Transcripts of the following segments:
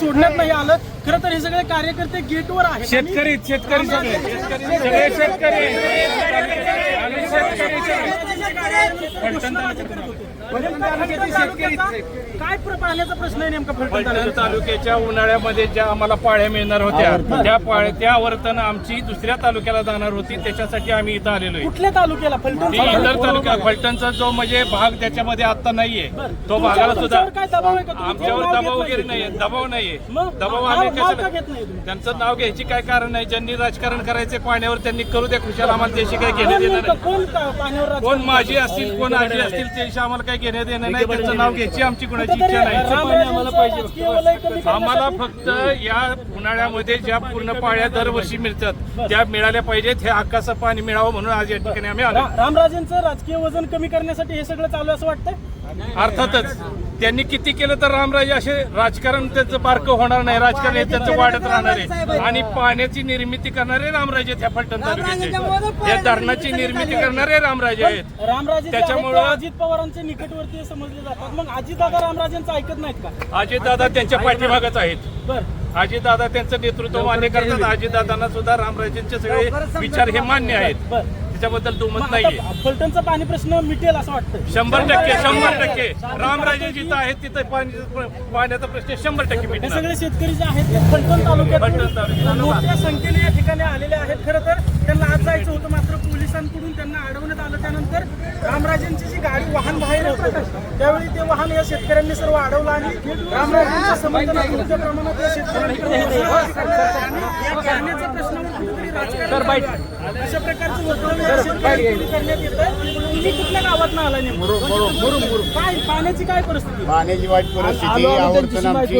सोडण्यात नाही आलं खरं तर हे सगळे कार्यकर्ते गेटवर आहेत शेतकरी शेतकरी सगळे सगळे शेतकरी तालुक्याचा काय पाण्याचा प्रश्न आहे नेमका फलटण तालुक्याच्या उन्हाळ्यामध्ये ज्या आम्हाला पाळ्या मिळणार होत्या त्या पाळ्या त्या वर्तन आमची दुसऱ्या तालुक्याला जाणार होती त्याच्यासाठी आम्ही इथं आलेलो आहे. कुठल्या तालुक्याला? फलटण इतर तालुक्या फलटणचा जो म्हणजे भाग त्याच्यामध्ये आता नाहीये. तो भागाला सुद्धा काय आमच्यावर दबाव वगैरे? नाहीये. दबाव नाहीये. दबाव आम्ही कशाला? त्यांचं नाव घ्यायची काय कारण नाही. ज्यांनी राजकारण करायचे पाण्यावर त्यांनी करू द्या खुशाल. आम्हाला त्याशी काय घेण्यात कोण येणार कोण माझी? असतील कोण आजी असतील त्याशी आम्हाला काही घेण्यात येणार नाही त्यांचं नाव घ्यायची आमची कुणाची इच्छा नाही. आम्हाला फक्त या उन्हाळ्यामध्ये ज्या पूर्ण पाळ्या दरवर्षी मिळतात त्या मिळाल्या पाहिजेत हे हक्काचं पाणी मिळावं म्हणून आज या ठिकाणी आम्ही आलो. रामराजेंचं राजकीय वजन कमी करण्यासाठी हे सगळं चालू असं वाटतं अर्थातच त्यांनी किती केलं तर रामराजे असे राजकारण त्यांचं बारकं होणार नाही राजकारण हे त्यांचं वाढत राहणार आहे. आणि पाण्याची निर्मिती करणारे रामराजे आहेत ह्या फलटण तालुक्याचे या धरणाची निर्मिती करणारे रामराजे आहेत. रामराजे त्याच्यामुळं- अजित पवारांचे निकटवर्तीय समजले जातात. मग अजितदादा रामराजेंचं ऐकत नाहीत का? अजितदादा त्यांच्या पाठीमागच आहेत. अजितदादा त्यांचं नेतृत्व मान्य करतात अजितदादांना सुद्धा रामराजेंचे सगळे विचार हे मान्य आहेत. त्याच्याबद्दल दुमत नाहीये. फलटणचा पाणी प्रश्न मिटेल असं वाटतं शंभर टक्के शंभर टक्के. रामराजे जिथं आहेत तिथं पाणी पाण्याचा प्रश्न शंभर टक्के हे मिळणार सगळे शेतकरी जे आहेत ते फलटण तालुक्यात फलटण तालुक्यात. मोठ्या संख्येने या ठिकाणी आलेले आहेत. खरं तर त्यांना आज जायचं होतं मात्र पोलिसांकडून त्यांना अडवण्यात आलं. त्यानंतर रामराजेंची जी गाडी वाहन बाहेर होतं त्यावेळी ते वाहन या शेतकऱ्यांनी सर्व अडवलं आणि रामराजेंच्या समर्थनात मोठ्या प्रमाणात या शेतकऱ्यांकडे आणि या पाण्याच्या प्रश्नावर चालू आहे. अशा प्रकारचं करण्यात येतं तुम्ही कुठल्या गावात आला नेमकं? काय पाण्याची काय परिस्थिती? पाण्याची वाईट परिस्थिती आवर्तन आमची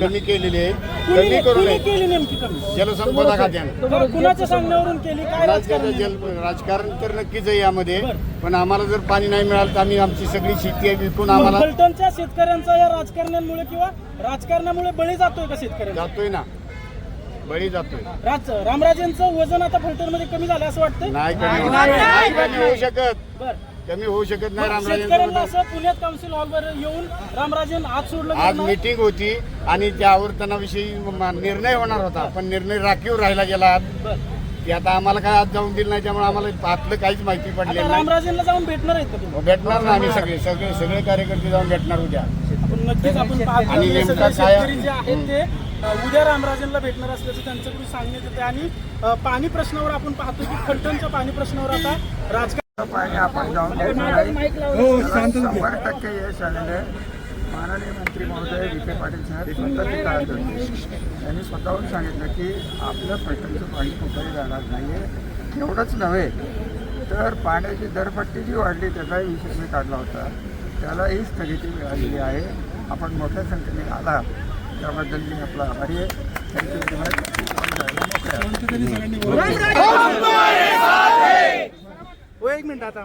कमी केलेली आहे. कमी करू कुणी नये केली नेमकी कमी? जलसंपदा खात्यानं. कुणाच्या सांगण्यावरून केली? काय राजकारण राज्याचं जल राजकारण तर नक्कीच आहे यामध्ये. पण आम्हाला जर पाणी नाही मिळालं तर आम्ही आमची सगळी शेती आहे विकून आम्हाला फलटणच्या शेतकऱ्यांचा या राजकारण्यांमुळे किंवा राजकारणामुळे बळी जातोय का शेतकऱ्यांचा? जातोय ना. बळी जातोय. राज रामराजेंचं वजन आता फलटणमध्ये कमी झालं असं वाटतंय? नाही कमी होऊ- नाही कमी होऊ शकत. बर. कमी होऊ शकत नाही मग शेतकऱ्यांना रामराजेंचं असं पुण्यात काउन्सिल हॉलवर येऊन रामराजेन आज सोडलं आज गेलं. मीटिंग होती आणि त्या आवर्तनाविषयी म- निर्णय होणार होता. पण निर्णय राखीव राहिला गेला. बरं. की आता आम्हाला काय आज जाऊन दिलं नाही त्यामुळे आम्हाला आतलं काहीच माहिती पडलेलं नाही. रामराजेंना जाऊन भेटणार आहेत का तुम्ही? भेटणार ना आम्ही सगळे सगळे सगळे कार्यकर्ते जाऊन भेटणार उद्या. आपण नक्कीच आपण पाहतो आणि हे नेमका सगळे काय- शेतकरी जे आहेत ते अ, उद्या रामराजेंना भेटणार असल्याचं त्यांच्याकडून सांगण्यात येते आणि अ, पाणी प्रश्नावर आपण पाहतो की फलटणच्या पाणी प्रश्नावर आता राजकारण पाणी आपण जाऊन. शंभर टक्के यश आलेलं आहे. माननीय मंत्री महोदय विखे पाटील साहेब स्वतः ते काळात होते त्यांनी स्वतःहून सांगितलं की आपलं फलटणचं पाणी कुठंही जाणार नाही आहे एवढंच नव्हे तर पाण्याची दरपट्टी जी वाढली त्याचाही विषय मी काढला होता. त्यालाही स्थगिती मिळालेली आहे. आपण मोठ्या संख्येने आला. त्याबद्दल मी आपला आभारी आहे. थँक्यू एक मिनिट आता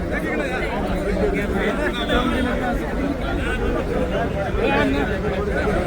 Thank you.